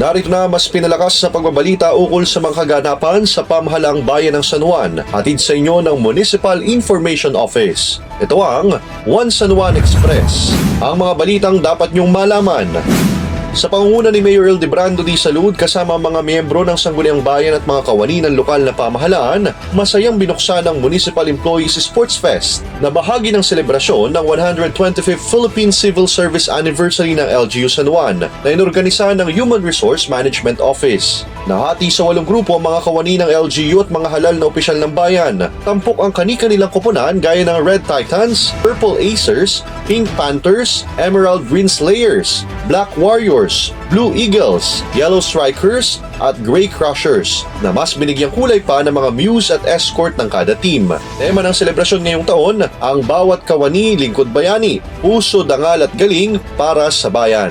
Narito na mas pinalakas sa pagbabalita ukol sa mga kaganapan sa pamahalang bayan ng San Juan, hatid sa inyo ng Municipal Information Office. Ito ang One San Juan Express. Ang mga balitang dapat niyong malaman. Sa pangunguna ni Mayor Ildebrando Di Salud kasama ang mga miyembro ng Sangguniang Bayan at mga kawani ng lokal na pamahalaan, masayang binuksan ang Municipal Employees Sports Fest na bahagi ng selebrasyon ng 125th Philippine Civil Service Anniversary ng LGU San Juan na inorganisa ng Human Resource Management Office. Nahati sa walong grupo ang mga kawani ng LGU at mga halal na opisyal ng bayan. Tampok ang kani-kanilang koponan gaya ng Red Titans, Purple Acers, Pink Panthers, Emerald Green Slayers, Black Warriors, Blue Eagles, Yellow Strikers, at Grey Crushers na mas binigyang kulay pa ng mga muse at escort ng kada team. Tema ng selebrasyon ngayong taon, ang bawat kawani lingkod bayani, puso, dangal at galing para sa bayan.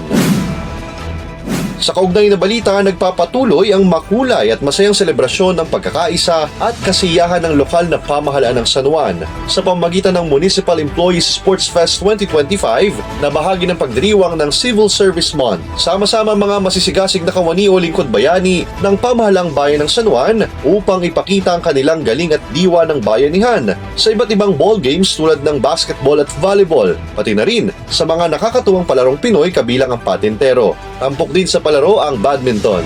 Sa kaugnay na balita, nagpapatuloy ang makulay at masayang selebrasyon ng pagkakaisa at kasiyahan ng lokal na pamahalaan ng San Juan sa pamagitan ng Municipal Employees Sports Fest 2025 na bahagi ng pagdiriwang ng Civil Service Month. Sama-sama mga masisigasig na kawani o lingkod bayani ng pamahalang bayan ng San Juan upang ipakita ang kanilang galing at diwa ng bayanihan sa iba't ibang ball games tulad ng basketball at volleyball, pati na rin sa mga nakakatuwang palarong Pinoy kabilang ang patintero. Tampok din sa palaro ang badminton.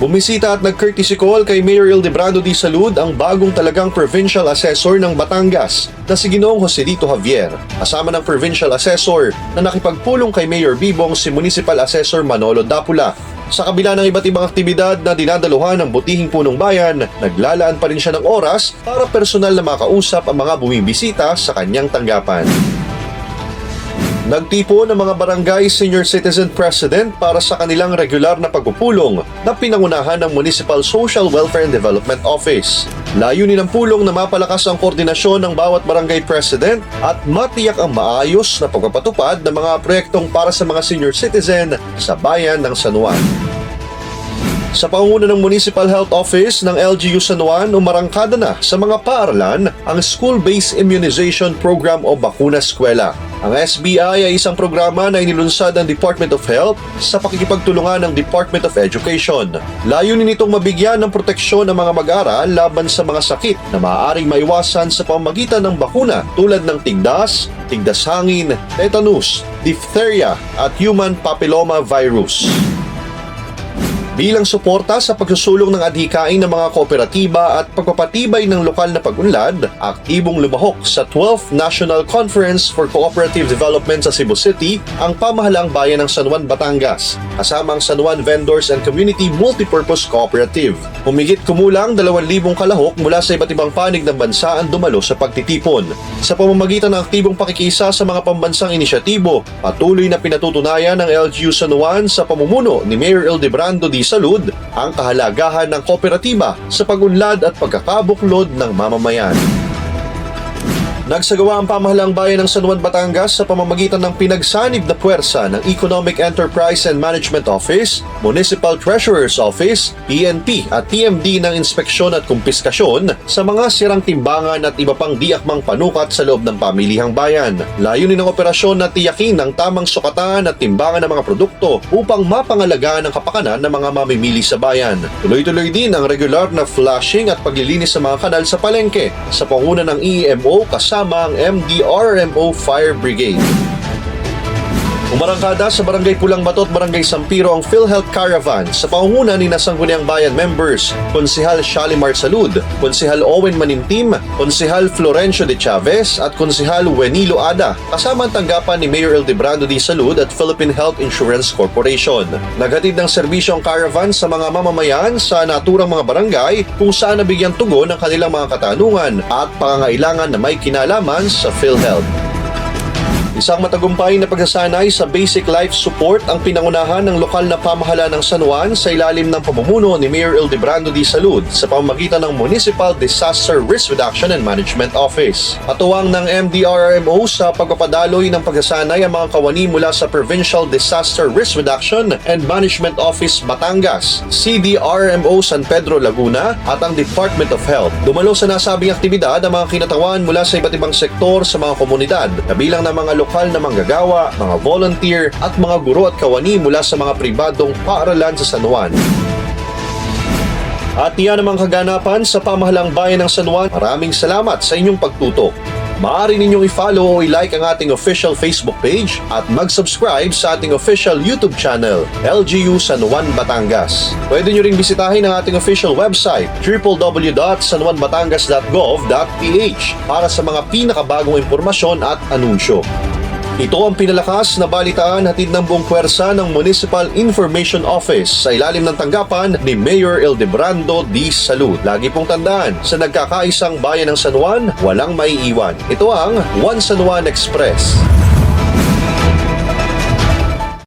Bumisita at nag-courtesy call kay Mayor Ildebrando Di Salud ang bagong talagang Provincial Assessor ng Batangas na si Ginoong Joselito Javier, kasama ng Provincial Assessor na nakipagpulong kay Mayor Bibong si Municipal Assessor Manolo Dapula. Sa kabila ng iba't ibang aktibidad na dinadaluhan ng butihing punong bayan, naglalaan pa rin siya ng oras para personal na makausap ang mga bumibisita sa kanyang tanggapan. Nagtipo ng mga barangay senior citizen president para sa kanilang regular na pagpupulong na pinangunahan ng Municipal Social Welfare and Development Office. Layunin ng pulong na mapalakas ang koordinasyon ng bawat barangay president at matiyak ang maayos na pagpapatupad ng mga proyektong para sa mga senior citizen sa bayan ng San Juan. Sa pangunguna ng Municipal Health Office ng LGU San Juan, umarangkada na sa mga paaralan ang School-Based Immunization Program o Bakuna Eskwela. Ang SBI ay isang programa na inilunsad ng Department of Health sa pakikipagtulungan ng Department of Education. Layunin nitong mabigyan ng proteksyon ang mga mag-aaral laban sa mga sakit na maaaring maiwasan sa pamamagitan ng bakuna tulad ng tigdas, tigdas hangin, tetanus, diphtheria at human papilloma virus. Bilang suporta sa pagsusulong ng adhikain ng mga kooperatiba at pagpapatibay ng lokal na pag-unlad, aktibong lumahok sa 12th National Conference for Cooperative Development sa Cebu City ang pamahalaang bayan ng San Juan, Batangas, kasama ang San Juan Vendors and Community Multipurpose Cooperative. Humigit kumulang 2,000 kalahok mula sa iba't ibang panig ng bansa ang dumalo sa pagtitipon. Sa pamamagitan ng aktibong pakikisa sa mga pambansang inisyatibo, patuloy na pinatutunayan ng LGU San Juan sa pamumuno ni Mayor Ildebrando Di Salud ang kahalagahan ng kooperatiba sa pagunlad at pagkakabuklod ng mamamayan. Nagsagawa ang pamahalaang bayan ng San Juan, Batangas sa pamamagitan ng pinagsanib na puwersa ng Economic Enterprise and Management Office, Municipal Treasurer's Office, PNP at TMD ng inspeksyon at kumpiskasyon sa mga sirang timbangan at iba pang diakmang panukat sa loob ng pamilihang bayan. Layunin ng operasyon na tiyakin ang tamang sukatan at timbangan ng mga produkto upang mapangalagaan ang kapakanan ng mga mamimili sa bayan. Tuloy-tuloy din ang regular na flushing at paglilinis sa mga kanal sa palengke sa panguna ng EMO kasama ang MDRMO Fire Brigade. Umarangkada sa Barangay Pulang Bato at Barangay Sampiro ang PhilHealth Caravan sa pangunguna ni Nasangguniang Bayan members, Konsihal Shalimar Salud, Konsihal Owen Manimtim, Konsihal Florencio de Chavez at Konsihal Wenilo Ada, kasama ang tanggapan ni Mayor Ildebrando Di Salud at Philippine Health Insurance Corporation. Naghatid ng serbisyo ang caravan sa mga mamamayan sa naturang mga barangay kung saan nabigyan tugon ang kanilang mga katanungan at pangangailangan na may kinalaman sa PhilHealth. Isang matagumpay na pagsasanay sa basic life support ang pinangunahan ng lokal na pamahala ng San Juan sa ilalim ng pamumuno ni Mayor Ildebrando Di Salud sa pamamagitan ng Municipal Disaster Risk Reduction and Management Office. Patuwang ng MDRMO sa pagpapadaloy ng pagsasanay ang mga kawani mula sa Provincial Disaster Risk Reduction and Management Office Batangas, CDRMO San Pedro Laguna at ang Department of Health. Dumalo sa nasabing aktibidad ang mga kinatawan mula sa iba't ibang sektor sa mga komunidad, kabilang ng mga lokal na manggagawa, mga volunteer at mga guro at kawani mula sa mga pribadong paaralan sa San Juan. At iyan namang kaganapan sa pamahalang bayan ng San Juan. Maraming salamat sa inyong pagtutok. Maaari ninyong i-follow o i-like ang ating official Facebook page at mag-subscribe sa ating official YouTube channel, LGU San Juan Batangas. Pwede nyo ring bisitahin ang ating official website, www.sanjuanbatangas.gov.ph para sa mga pinakabagong impormasyon at anunsyo. Ito ang pinalakas na balitaan hatid ng buong pwersa ng Municipal Information Office sa ilalim ng tanggapan ni Mayor Ildebrando D. Salud. Lagi pong tandaan, sa nagkakaisang bayan ng San Juan, walang maiiwan. Ito ang One San Juan Express.